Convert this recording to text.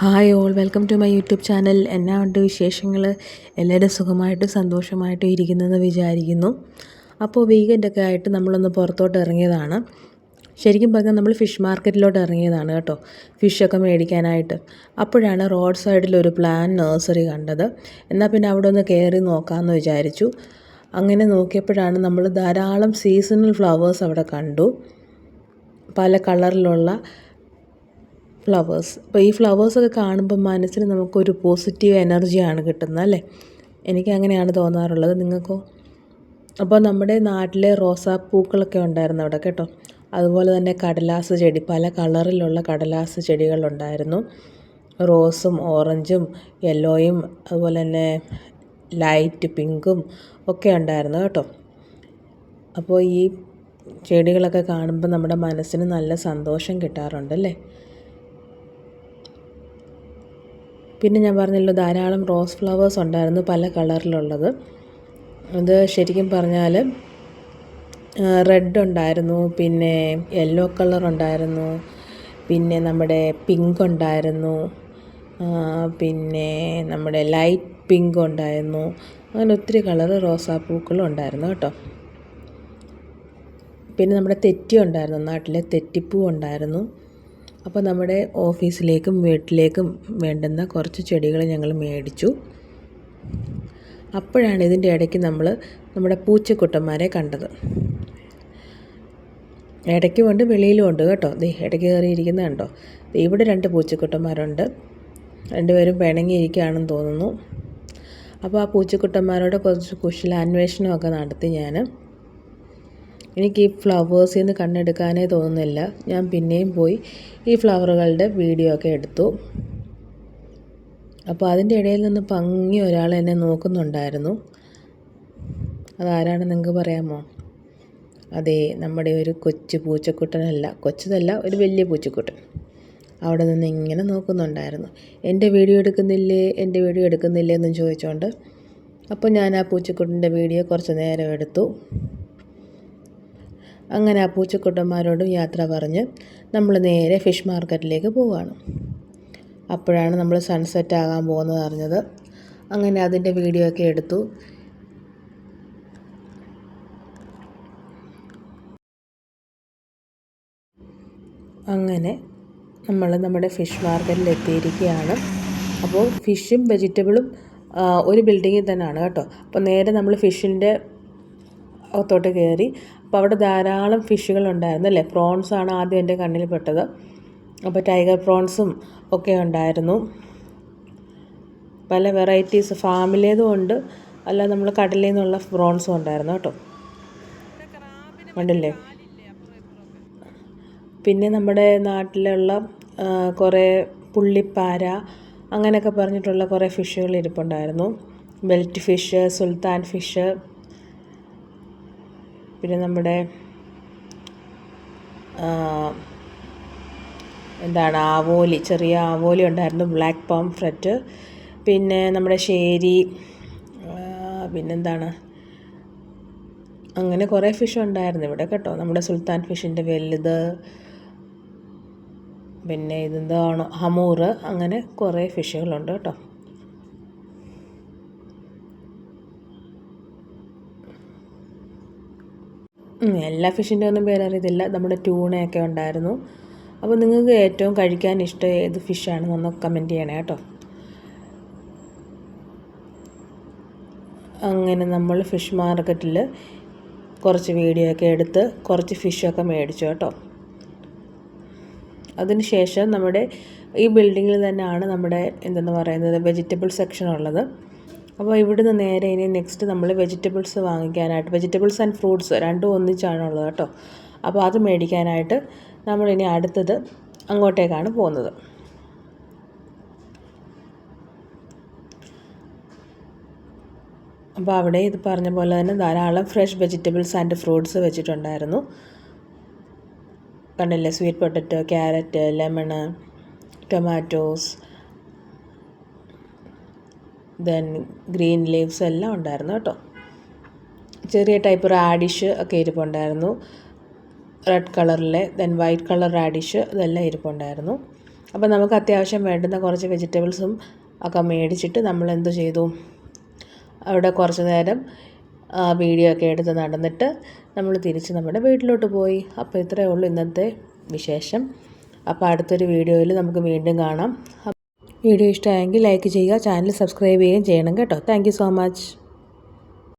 Hi all welcome to my YouTube channel എന്നാ ഉണ്ട് വിശേഷങ്ങൾ? എല്ലാവരും സുഖമായിട്ടും സന്തോഷമായിട്ടും ഇരിക്കുന്നതെന്ന് വിചാരിക്കുന്നു. അപ്പോൾ വീക്കെൻഡൊക്കെ ആയിട്ട് നമ്മളൊന്ന് പുറത്തോട്ട് ഇറങ്ങിയതാണ്. ശരിക്കും പറഞ്ഞാൽ നമ്മൾ ഫിഷ് മാർക്കറ്റിലോട്ട് ഇറങ്ങിയതാണ് കേട്ടോ. ഫിഷൊക്കെ മേടിക്കാനായിട്ട്. അപ്പോഴാണ് റോഡ് സൈഡിലൊരു പ്ലാൻ നഴ്സറി കണ്ടത്. എന്നാൽ പിന്നെ അവിടെ ഒന്ന് കയറി നോക്കാമെന്ന് വിചാരിച്ചു. അങ്ങനെ നോക്കിയപ്പോഴാണ് നമ്മൾ ധാരാളം സീസണൽ ഫ്ലവേഴ്സ് അവിടെ കണ്ടു. പല കളറിലുള്ള ഫ്ലവേഴ്സ് അപ്പോൾ ഈ ഫ്ലവേഴ്സൊക്കെ കാണുമ്പോൾ മനസ്സിന് നമുക്കൊരു പോസിറ്റീവ് എനർജിയാണ് കിട്ടുന്നത് അല്ലേ? എനിക്ക് അങ്ങനെയാണ് തോന്നാറുള്ളത്. നിങ്ങൾക്കോ? അപ്പോൾ നമ്മുടെ നാട്ടിലെ റോസാപ്പൂക്കളൊക്കെ ഉണ്ടായിരുന്നു അവിടെ കേട്ടോ. അതുപോലെ തന്നെ കടലാസ് ചെടി പല കളറിലുള്ള കടലാസ് ചെടികളുണ്ടായിരുന്നു റോസും ഓറഞ്ചും യെല്ലോയും അതുപോലെ തന്നെ ലൈറ്റ് പിങ്കും ഒക്കെ ഉണ്ടായിരുന്നു കേട്ടോ. അപ്പോൾ ഈ ചെടികളൊക്കെ കാണുമ്പോൾ നമ്മുടെ മനസ്സിന് നല്ല സന്തോഷം കിട്ടാറുണ്ട് അല്ലേ പിന്നെ ഞാൻ പറഞ്ഞല്ലോ ധാരാളം റോസ് ഫ്ലവേഴ്സ് ഉണ്ടായിരുന്നു പല കളറിലുള്ളത് അത് ശരിക്കും പറഞ്ഞാൽ റെഡ് ഉണ്ടായിരുന്നു പിന്നെ യെല്ലോ കളർ ഉണ്ടായിരുന്നു പിന്നെ നമ്മുടെ പിങ്ക് ഉണ്ടായിരുന്നു പിന്നെ നമ്മുടെ ലൈറ്റ് പിങ്ക് ഉണ്ടായിരുന്നു. അങ്ങനെ ഒത്തിരി കളർ റോസാപ്പൂക്കളും ഉണ്ടായിരുന്നു കേട്ടോ. പിന്നെ നമ്മുടെ തെറ്റി ഉണ്ടായിരുന്നു നാട്ടിലെ തെറ്റിപ്പൂ ഉണ്ടായിരുന്നു. അപ്പോൾ നമ്മുടെ ഓഫീസിലേക്കും വീട്ടിലേക്കും വേണ്ടുന്ന കുറച്ച് ചെടികൾ ഞങ്ങൾ മേടിച്ചു. അപ്പോഴാണ് ഇതിന്റെ ഇടയ്ക്ക് നമ്മൾ നമ്മുടെ പൂച്ചക്കുട്ടന്മാരെ കണ്ടത്. ഇടയ്ക്കും ഉണ്ട് വെളിയിലും ഉണ്ട് കേട്ടോ. ദേ ഇടയ്ക്ക് കയറിയിരിക്കുന്ന കണ്ടോ? ഇവിടെ രണ്ട് പൂച്ചക്കുട്ടന്മാരുണ്ട്. രണ്ടുപേരും പിണങ്ങിയിരിക്കുകയാണെന്ന് തോന്നുന്നു. അപ്പോൾ ആ പൂച്ചക്കുട്ടന്മാരോട് കുറച്ച് കുശല അന്വേഷണമൊക്കെ നടത്തി ഞാൻ എനിക്ക് ഈ ഫ്ലവേഴ്സിൽ നിന്ന് കണ്ണെടുക്കാനേ തോന്നുന്നില്ല. ഞാൻ പിന്നെയും പോയി ഈ ഫ്ലവറുകളുടെ വീഡിയോ ഒക്കെ എടുത്തു. അപ്പോൾ അതിന്റെ ഇടയിൽ നിന്ന് ഭംഗി ഒരാൾ എന്നെ നോക്കുന്നുണ്ടായിരുന്നു. അതാരാണെന്ന് നിങ്ങൾക്ക് പറയാമോ? അതെ നമ്മുടെ ഒരു കൊച്ചു പൂച്ചക്കുട്ടനല്ല. കൊച്ചതല്ല ഒരു വലിയ പൂച്ചക്കുട്ടൻ. അവിടെ നിന്ന് ഇങ്ങനെ നോക്കുന്നുണ്ടായിരുന്നു. എന്റെ വീഡിയോ എടുക്കുന്നില്ലേ? എന്റെ വീഡിയോ എടുക്കുന്നില്ലേ? എന്നും ചോദിച്ചുകൊണ്ട് അപ്പോൾ ഞാൻ ആ പൂച്ചക്കുട്ടന്റെ വീഡിയോ കുറച്ച് നേരം എടുത്തു. അങ്ങനെ ആ പൂച്ചക്കുട്ടന്മാരോടും യാത്ര പറഞ്ഞ് നമ്മൾ നേരെ ഫിഷ് മാർക്കറ്റിലേക്ക് പോവുകയാണ് അപ്പോഴാണ് നമ്മൾ സൺസെറ്റ് ആകാൻ പോകുന്നത് അറിഞ്ഞത്. അങ്ങനെ അതിന്റെ വീഡിയോ ഒക്കെ എടുത്തു. അങ്ങനെ നമ്മൾ നമ്മുടെ ഫിഷ് മാർക്കറ്റിൽ എത്തിയിരിക്കുകയാണ്. അപ്പോൾ ഫിഷും വെജിറ്റബിളും ഒരു ബിൽഡിങ്ങിൽ തന്നെയാണ് കേട്ടോ. അപ്പോൾ നേരെ നമ്മൾ ഫിഷിന്റെ അകത്തോട്ട് കയറി. അപ്പോൾ അവിടെ ധാരാളം ഫിഷുകൾ ഉണ്ടായിരുന്നു അല്ലേ? പ്രോൺസാണ് ആദ്യം എന്റെ കണ്ണിൽ പെട്ടത്. അപ്പോൾ ടൈഗർ പ്രോൺസും ഒക്കെ ഉണ്ടായിരുന്നു. പല വെറൈറ്റീസ് ഫാമിലേതും ഉണ്ട്. അല്ല നമ്മൾ കടലിൽ നിന്നുള്ള പ്രോൺസും ഉണ്ടായിരുന്നു കേട്ടോ. ഉണ്ടല്ലേ? പിന്നെ നമ്മുടെ നാട്ടിലുള്ള കുറേ പുള്ളിപ്പാര അങ്ങനെയൊക്കെ പറഞ്ഞിട്ടുള്ള കുറേ ഫിഷുകൾ ഇരിപ്പുണ്ടായിരുന്നു. ബെൽറ്റ് ഫിഷ് സുൽത്താൻ ഫിഷ് പിന്നെ നമ്മുടെ എന്താണ് ആവോലി ചെറിയ ആവോലി ഉണ്ടായിരുന്നു ബ്ലാക്ക് പാം ഫ്രറ്റ്. പിന്നെ നമ്മുടെ ശേരി പിന്നെന്താണ് അങ്ങനെ കുറേ ഫിഷ് ഉണ്ടായിരുന്നു ഇവിടെ കേട്ടോ. നമ്മുടെ സുൽത്താൻ ഫിഷിന്റെ വലുത് പിന്നെ ഇതെന്താണ് ഹമൂറ് അങ്ങനെ കുറേ ഫിഷുകളുണ്ട് കേട്ടോ. എല്ലാ ഫിഷിന്റെ ഒന്നും പേരറിയത്തില്ല. നമ്മുടെ ട്യൂണയൊക്കെ ഉണ്ടായിരുന്നു. അപ്പോൾ നിങ്ങൾക്ക് ഏറ്റവും കഴിക്കാൻ ഇഷ്ടം ഏത് ഫിഷാണെന്നൊന്ന് കമന്റ് ചെയ്യണേ കേട്ടോ. അങ്ങനെ നമ്മൾ ഫിഷ് മാർക്കറ്റിൽ കുറച്ച് വീഡിയോ ഒക്കെ എടുത്ത് കുറച്ച് ഫിഷൊക്കെ മേടിച്ചു കേട്ടോ. അതിനുശേഷം നമ്മുടെ ഈ ബിൽഡിങ്ങിൽ തന്നെയാണ് നമ്മുടെ എന്തെന്ന് പറയുന്നത് വെജിറ്റബിൾ സെക്ഷൻ ഉള്ളത്. അപ്പോൾ ഇവിടുന്ന് നേരെ ഇനി നെക്സ്റ്റ് നമ്മൾ വെജിറ്റബിൾസ് വാങ്ങിക്കാനായിട്ട് വെജിറ്റബിൾസ് ആൻഡ് ഫ്രൂട്ട്സ് രണ്ടും ഒന്നിച്ചാണ് ഉള്ളത് കേട്ടോ. അപ്പോൾ അത് മേടിക്കാനായിട്ട് നമ്മളിനി അടുത്തത് അങ്ങോട്ടേക്കാണ് പോകുന്നത്. അപ്പോൾ അവിടെ ഇത് പറഞ്ഞ പോലെ തന്നെ ധാരാളം ഫ്രഷ് വെജിറ്റബിൾസ് ആൻഡ് ഫ്രൂട്ട്സ് വെച്ചിട്ടുണ്ടായിരുന്നു. കണ്ടില്ലേ? Sweet potato carrot lemon tomatoes then green leaves എല്ലാം ഉണ്ടായിരുന്നു കേട്ടോ. ചെറിയ ടൈപ്പ് റാഡിഷ് ഒക്കെ ഇരിപ്പുണ്ടായിരുന്നു റെഡ് കളറിലെ ദെൻ വൈറ്റ് കളർ റാഡിഷ് ഇതെല്ലാം ഇരിപ്പുണ്ടായിരുന്നു അപ്പോൾ നമുക്ക് അത്യാവശ്യം വേണ്ടുന്ന കുറച്ച് വെജിറ്റബിൾസും ഒക്കെ മേടിച്ചിട്ട് നമ്മൾ എന്ത് ചെയ്തു? അവിടെ കുറച്ച് നേരം വീഡിയോ ഒക്കെ എടുത്ത് നടന്നിട്ട് നമ്മൾ തിരിച്ച് നമ്മുടെ വീട്ടിലോട്ട് പോയി. അപ്പോൾ ഇത്രയേ ഉള്ളൂ ഇന്നത്തെ വിശേഷം. അപ്പോൾ അടുത്തൊരു വീഡിയോയിൽ നമുക്ക് വീണ്ടും കാണാം. വീഡിയോ ഇഷ്ടമായെങ്കിൽ ലൈക്ക് ചെയ്യുക ചാനൽ സബ്സ്ക്രൈബ് ചെയ്യുകയും ചെയ്യണം കേട്ടോ. Thank so much